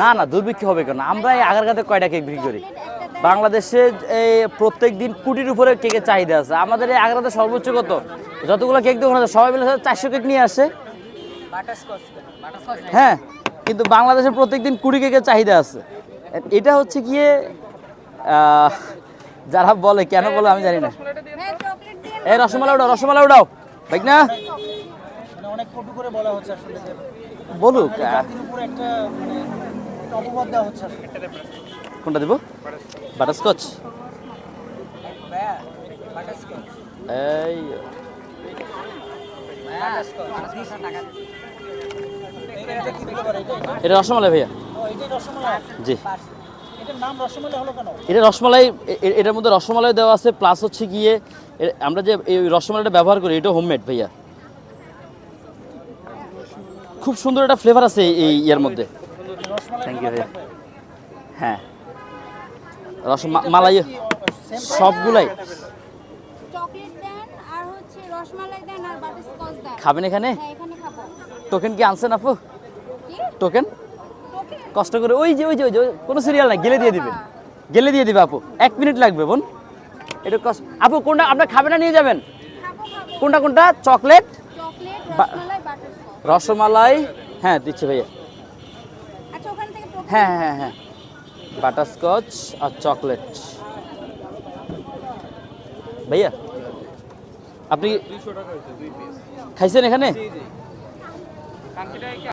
না না দুর্ভিক্ষ হবে কেন? আমরা এই আগারগাতে কয়টা কেক বিক্রি করি? বাংলাদেশে এই প্রত্যেক দিন কোটির উপরে কেকের চাহিদা আছে। আমাদের এই আগ্রাতে সর্বোচ্চ কত? যতগুলো কেক দোকান আছে সবাই মিলে চারশো কেক নিয়ে আসে। হ্যাঁ কিন্তু বাংলাদেশে প্রত্যেক দিন কুড়ি কেকের চাহিদা আছে। এটা হচ্ছে গিয়ে আহ, যারা বলে কেন বলে আমি জানি না। এই রসমালাই উঠাও রসমালাই উঠাও ঠিক না মানে অনেক কটু করে বলা হচ্ছে আসলে বলুক মানে কোনটা দিব? বাটারস্কচ। এই এটা রসমালাই ভাইয়া। ও এটাই রসমালাই? জি। এটার নাম রসমালাই হলো কেন? এটা রসমালাই এটার মধ্যে রসমালাই দেওয়া আছে প্লাস হচ্ছে গিয়ে আমরা যে এই রসমালাইটা ব্যবহার করি এটা হোমমেড ভাইয়া। খুব সুন্দর একটা ফ্লেভার আছে এই- ইয়ার মধ্যে। থ্যাংক ইউ ভাইয়া। হ্যাঁ। রসমালাই সবগুলাই। চকলেট দেন আর হচ্ছে রসমালাই দেন আর বাটারস্কচ দেন। খাবেন এখানে? হ্যাঁ এখানে খাব। টোকেন কি আনছেন আপু? টোকেন টোকেন কষ্ট করে ওই যে ওই যে ওই যে ওই- কোনো সিরিয়াল নাই গেলে দিয়ে দিবেন। গেলে দিয়ে দিবে আপু। এক মিনিট লাগবে বোন। এটা কষ্ট আপু কোনটা আপনার খাবে না নিয়ে যাবেন? খাব খাব। কোনটা কোনটা? চকলেট চকলেট বা- রসমালাই হ্যাঁ দিচ্ছি ভাইয়া। আচ্ছা ওখান থেকে টোকেন হ্যাঁ হ্যাঁ হ্যাঁ হ্যাঁ। বাটারস্কচ আর চকলেট। ভাইয়া আপনি খাইছেন এখানে?